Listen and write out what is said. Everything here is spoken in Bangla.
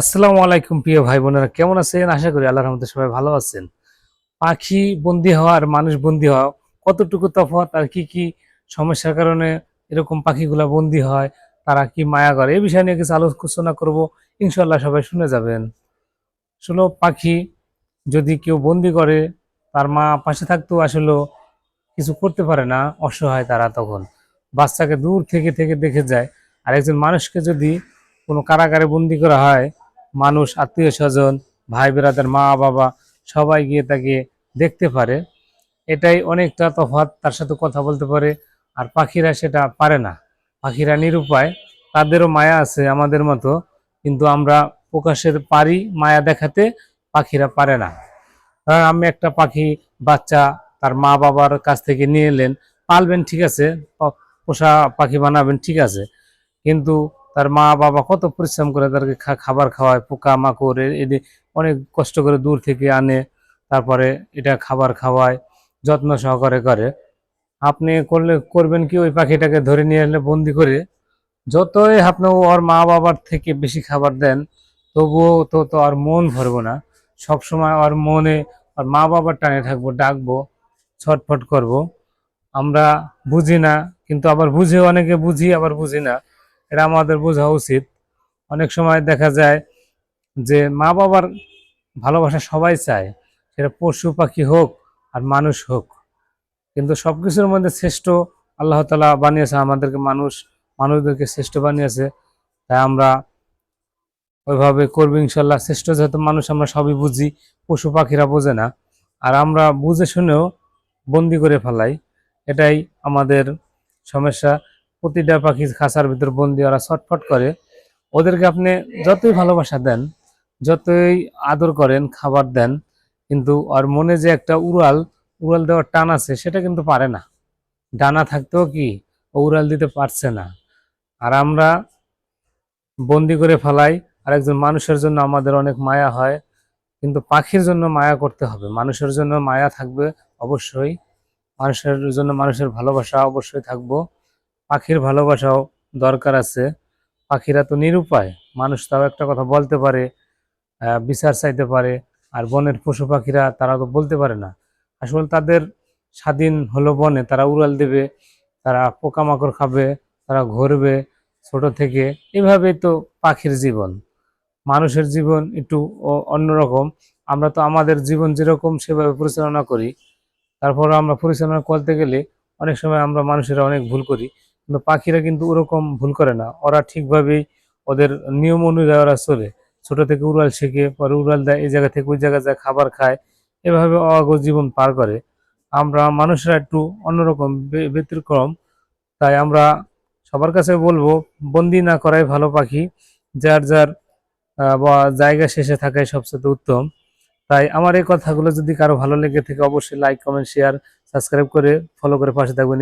আসসালামু আলাইকুম প্রিয় ভাই বোনেরা, কেমন আছেন? আশা করি আল্লাহর রহমতে সবাই ভালো আছেন। পাখি বন্দি হওয়া আর মানুষ বন্দি হওয়া, কতটুকু তফাৎ আর কি কি সমস্যার কারণে এরকম পাখিগুলা বন্দি হয়, তারা কি মায়া করে? এই বিষয় নিয়ে কিছু আলোচনা করব। ইনশাল্লাহ সবাই শুনে যাবেন। আসলে পাখি যদি কেউ বন্দি করে, তার মা পাশে থাকতেও আসলে কিছু করতে পারে না, অসহায় তারা তখন। বাচ্চাকে দূর থেকে থেকে দেখে যায়। আর একজন মানুষকে যদি কোনো কারাগারে বন্দি করা হয় মানুষ, আত্মীয় স্বজন, ভাই বেড়াদের মা, বাবা, সবাই গিয়ে তাকে দেখতে পারে। এটাই অনেকটা তফাৎ, তার সাথে কথা বলতে পারে। আর পাখিরা সেটা পারে না। পাখিরা নিরুপায়, তাদেরও মায়া আছে আমাদের মতো। কিন্তু আমরা প্রকাশের পারি মায়া দেখাতে পাখিরা পারে না। ধরেন আমি একটা পাখি, বাচ্চা, তার মা বাবার কাছ থেকে নিয়ে এলেন। পালবেন ঠিক আছে পোষা পাখি বানাবেন ঠিক আছে। কিন্তু তার মা বাবা কত পরিশ্রম করে তাদেরকে খাবার খাওয়ায়, পোকা মাকড় এদের অনেক কষ্ট করে দূর থেকে আনে, তারপরে এটা খাবার খাওয়ায়, যত্ন সহকারে করে। আপনি করলে, করবেন কি ওই পাখিটাকে ধরে নিয়ে এলে বন্দি করে? যতই আপনি ওর মা বাবার থেকে বেশি খাবার দেন, তবুও তো তো আর মন ভরবো না। সব সময় ওর মনে আর মা বাবার টানে থাকব, ডাকবো, ছটফট করব। আমরা বুঝি না, কিন্তু আবার বুঝে, অনেকে বুঝি, আবার বুঝি না। এটা আমাদের বোঝা উচিত। অনেক সময় দেখা যায় যে মা বাবার ভালোবাসা সবাই চায়, সেটা পশু পাখি হোক আর মানুষ হোক। কিন্তু সব কিছুর মধ্যে শ্রেষ্ঠ আল্লাহ তালা বানিয়েছে আমাদেরকে মানুষ, মানুষদেরকে শ্রেষ্ঠ বানিয়েছে। তাই আমরা ওইভাবে করব ইনশাল্লাহ। শ্রেষ্ঠ যেহেতু মানুষ, আমরা সবই বুঝি, পশু পাখিরা বোঝে না। আর আমরা বুঝে শুনেও বন্দি করে ফেলাই। এটাই আমাদের সমস্যা। প্রতিটা পাখি খাঁচার ভিতর বন্দি ওরা ছটফট করে। ওদেরকে আপনি যতই ভালোবাসা দেন, যতই আদর করেন, খাবার দেন, কিন্তু ওর মনে যে একটা উড়াল উড়াল দেওয়ার টান আছে, সেটা কিন্তু পারে না। ডানা থাকতেও কি, ও উড়াল দিতে পারছে না। আর আমরা বন্দি করে ফেলাই আর একজন মানুষের জন্য আমাদের অনেক মায়া হয়, কিন্তু পাখির জন্য মায়া করতে হবে। মানুষের জন্য মায়া থাকবে অবশ্যই। মানুষের জন্য মানুষের ভালোবাসা অবশ্যই থাকব। পাখির ভালোবাসাও দরকার আছে। পাখিরা তো নিরুপায়, মানুষ তাও একটা কথা বলতে পারে বিচার চাইতে পারে, আর বনের পশু পাখিরা তারা তো বলতে পারে না। আসলে তাদের স্বাধীন হলো বনে, তারা উড়াল দেবে, তারা পোকামাকড় খাবে, তারা ঘুরবে ছোট থেকে। এভাবেই তো পাখির জীবন। মানুষের জীবন একটু অন্যরকম। আমরা তো আমাদের জীবন যেরকম সেভাবে পরিচালনা করি। তারপর আমরা পরিচালনা করতে গেলে অনেক সময় আমরা মানুষেরা অনেক ভুল করি। কিন্তু পাখিরা কিন্তু ওরকম ভুল করে না। ওরা ঠিকভাবেই ওদের নিয়ম অনুযায়ী ওরা চলে। ছোট থেকে উড়াল শেখে, পরে উড়াল দেয়, এই জায়গা থেকে ওই জায়গায় যায়, খাবার খায়। এভাবে অগ জীবন পার করে। আমরা মানুষরা একটু অন্যরকম ব্যতিক্রম। তাই আমরা সবার কাছে বলব, বন্দি না করাই ভালো পাখি। যার যার বা জায়গা শেষে থাকাই সবচেয়ে উত্তম। তাই আমার এই কথাগুলো যদি কারও ভালো লেগে থাকে, অবশ্যই লাইক কমেন্ট শেয়ার সাবস্ক্রাইব করে ফলো করে পাশে থাকবেন।